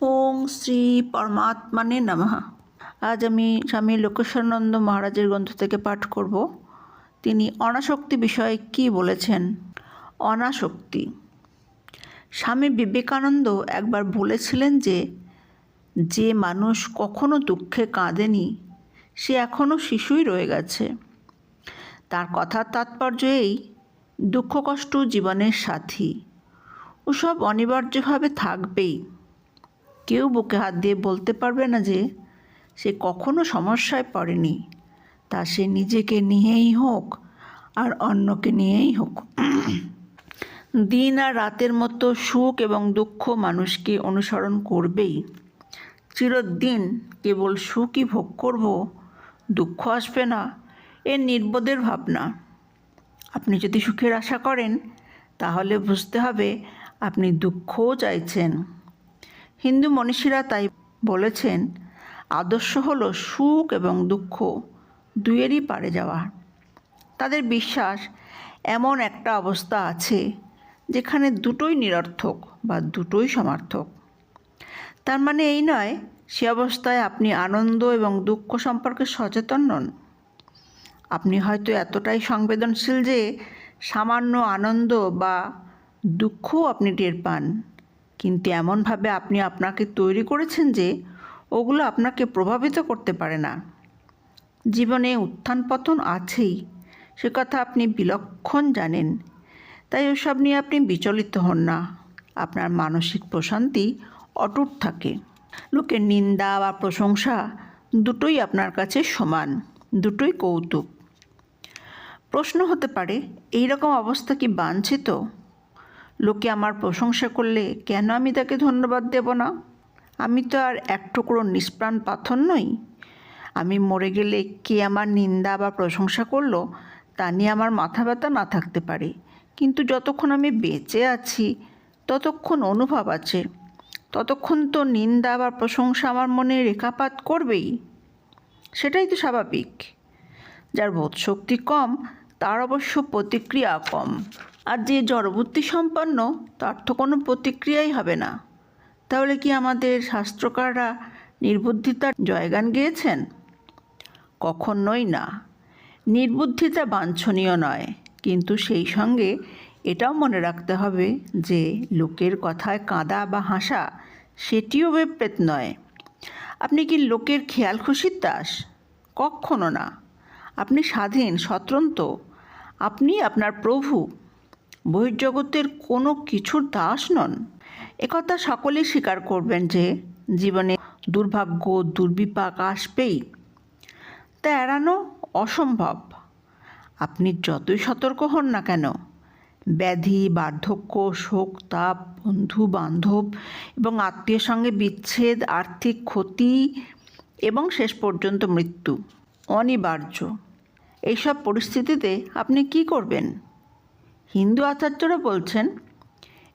ওং শ্রী পরমাত্মানে নমঃ। আজ আমি স্বামী লোকেশ্বরানন্দ মহারাজের গ্রন্থ থেকে পাঠ করব। তিনি অনাসক্তি বিষয়ে কি বলেছেন? অনাসক্তি। স্বামী বিবেকানন্দ একবার বলেছিলেন যে যে মানুষ কখনো দুঃখে কাঁদেনি, সে এখনও শিশুই রয়ে গেছে। তার কথার তাৎপর্য এই, দুঃখ কষ্ট জীবনের সাথী। ওসব অনিবার্যভাবে থাকবেই। কেউ বুকে হাত দিয়ে বলতে পারবে না যে সে কখনো সমস্যায় পড়েনি। তা সে নিজেকে নিয়েই হোক আর অন্যকে নিয়েই হোক। দিন আর রাতের মতো সুখ এবং দুঃখ মানুষকে অনুসরণ করবেই। চিরদিন কেবল সুখই ভোগ করব, দুঃখ আসবে না, এ নির্বোধের ভাবনা। আপনি যদি সুখের আশা করেন, তাহলে বুঝতে হবে আপনি দুঃখও চাইছেন। হিন্দু মনীষীরা তাই বলেছেন, আদর্শ হল সুখ এবং দুঃখ দুয়েরই পারে যাওয়া। তাদের বিশ্বাস এমন একটা অবস্থা আছে যেখানে দুটোই নিরর্থক বা দুটোই সমার্থক। তার মানে এই নয়, সে অবস্থায় আপনি আনন্দ এবং দুঃখ সম্পর্কে সচেতন নন। আপনি হয়তো এতটাই সংবেদনশীল যে সামান্য আনন্দ বা দুঃখও আপনি টের পান। কিন্তু এমনভাবে আপনি আপনাকে তৈরি করেছেন যে ওগুলো আপনাকে প্রভাবিত করতে পারে না। জীবনে উত্থান পতন আছেই, সে কথা আপনি বিলক্ষণ জানেন। তাই ওসব নিয়ে আপনি বিচলিত হন না। আপনার মানসিক প্রশান্তি অটুট থাকে। লোকের নিন্দা বা প্রশংসা দুটোই আপনার কাছে সমান, দুটোই কৌতুক। প্রশ্ন হতে পারে এই রকম অবস্থা কি বাঞ্ছিত? লোকে আমার প্রশংসা করলে কেন আমি তাকে ধন্যবাদ দেব না? আমি তো আর এক টুকরো নিষ্প্রাণ পাথর নই। আমি মরে গেলে কে আমার নিন্দা বা প্রশংসা করল, তা নিয়ে আমার মাথা ব্যথা না থাকতে পারে। কিন্তু যতক্ষণ আমি বেঁচে আছি, ততক্ষণ অনুভব আছে। ততক্ষণ তো নিন্দা বা প্রশংসা আমার মনে রেখাপাত করবেই। সেটাই তো স্বাভাবিক। যার বোধশক্তি কম, তার অবশ্য প্রতিক্রিয়া কম। আর যে জড়বুদ্ধি সম্পন্ন, তার তো কোনো প্রতিক্রিয়াই হবে না। তাহলে কি আমাদের শাস্ত্রকাররা নির্বুদ্ধিতার জয়গান গেয়েছেন? কখনোই না। নির্বুদ্ধিতা বাঞ্ছনীয় নয়, কিন্তু সেই সঙ্গে এটাও মনে রাখতে হবে যে লোকের কথায় কাঁদা বা হাসা সেটিও বেপ্রেত নয়। আপনি কি লোকের খেয়াল খুশির দাস? কখনো না। আপনি স্বাধীন, স্বতন্ত্র। আপনি আপনার প্রভু। বহির্জগতের কোনো কিছুর দাস নন। একথা সকলেই স্বীকার করবেন যে জীবনে দুর্ভাগ্য, দুর্বিপাক আসবেই। তা এড়ানো অসম্ভব। আপনি যতই সতর্ক হন না কেন, ব্যাধি, বার্ধক্য, শোক, তাপ, বন্ধু, বান্ধব এবং আত্মীয় সঙ্গে বিচ্ছেদ, আর্থিক ক্ষতি এবং শেষ পর্যন্ত মৃত্যু অনিবার্য। এইসব পরিস্থিতিতে আপনি কি করবেন? হিন্দু আচার্যরা বলছেন,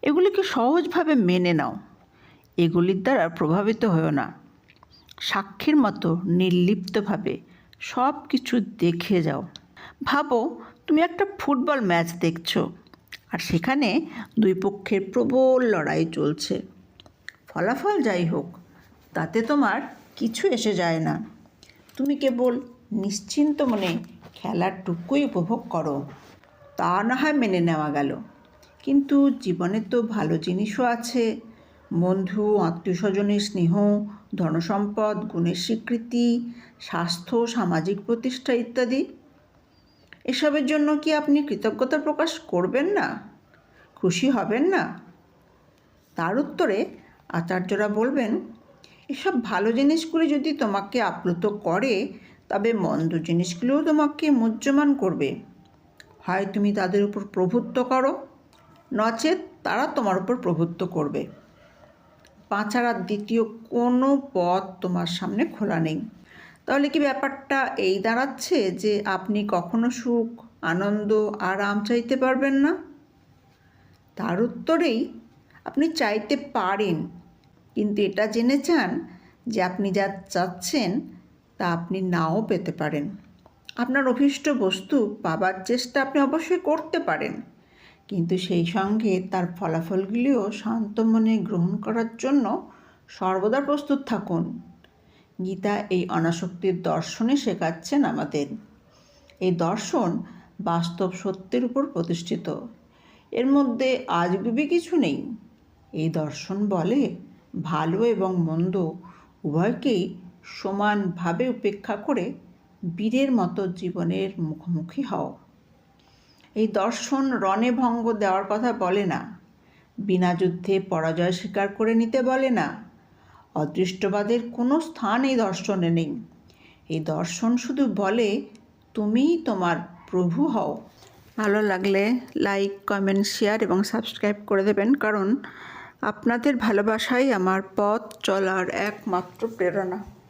এগুলিকে সহজভাবে মেনে নাও। এগুলির দ্বারা প্রভাবিত হও না। সাক্ষীর মতো নির্লিপ্তভাবে সব কিছু দেখে যাও। ভাবো, তুমি একটা ফুটবল ম্যাচ দেখছ, আর সেখানে দুই পক্ষের প্রবল লড়াই চলছে। ফলাফল যাই হোক, তাতে তোমার কিছু এসে যায় না। তুমি কেবল নিশ্চিন্ত মনে খেলার টুকুই উপভোগ করো। তা না হয় মেনে নেওয়া গেল। কিন্তু জীবনে তো ভালো জিনিসও আছে। বন্ধু আত্মীয় স্বজনের স্নেহ, ধনসম্পদ, গুণের স্বীকৃতি, স্বাস্থ্য, সামাজিক প্রতিষ্ঠা ইত্যাদি। এসবের জন্য কি আপনি কৃতজ্ঞতা প্রকাশ করবেন না? খুশি হবেন না? তার উত্তরে আচার্যরা বলবেন, এসব ভালো জিনিসগুলি যদি তোমাকে আপ্লুত করে, তবে মন্দ জিনিসগুলোও তোমাকে মুহ্যমান করবে। হয় তুমি তাদের উপর প্রভুত্ব করো, নচেত তারা তোমার উপর প্রভুত্ব করবে। পাঁচারার দ্বিতীয় কোনো পথ তোমার সামনে খোলা নেই। তাহলে কি ব্যাপারটা এই দাঁড়াচ্ছে যে আপনি কখনো সুখ, আনন্দ আরাম চাইতে পারবেন না? তার উত্তরেই আপনি চাইতে পারেন, কিন্তু এটা জেনে চান যে আপনি যা চাচ্ছেন তা আপনি নাও পেতে পারেন। আপনার অভীষ্ট বস্তু পাবার চেষ্টা আপনি অবশ্যই করতে পারেন। কিন্তু সেই সঙ্গে তার ফলাফলগুলিও শান্ত মনে গ্রহণ করার জন্য সর্বদা প্রস্তুত থাকুন। গীতা এই অনাসক্তির দর্শনে শেখাচ্ছেন আমাদের। এই দর্শন বাস্তব সত্যের উপর প্রতিষ্ঠিত। এর মধ্যে আজগুবি কিছু নেই। এই দর্শন বলে ভালো এবং মন্দ উভয়কেই সমানভাবে উপেক্ষা করে বীরের মতো জীবনের মুখোমুখি হও। এই দর্শন রণে ভঙ্গ দেওয়ার কথা বলে না। বিনা যুদ্ধে পরাজয় স্বীকার করে নিতে বলে না। অদৃষ্টবাদের কোনো স্থান এই দর্শনে নেই। এই দর্শন শুধু বলে, তুমিই তোমার প্রভু হও। ভালো লাগলে লাইক, কমেন্ট, শেয়ার এবং সাবস্ক্রাইব করে দেবেন, কারণ আপনাদের ভালোবাসাই আমার পথ চলার একমাত্র প্রেরণা।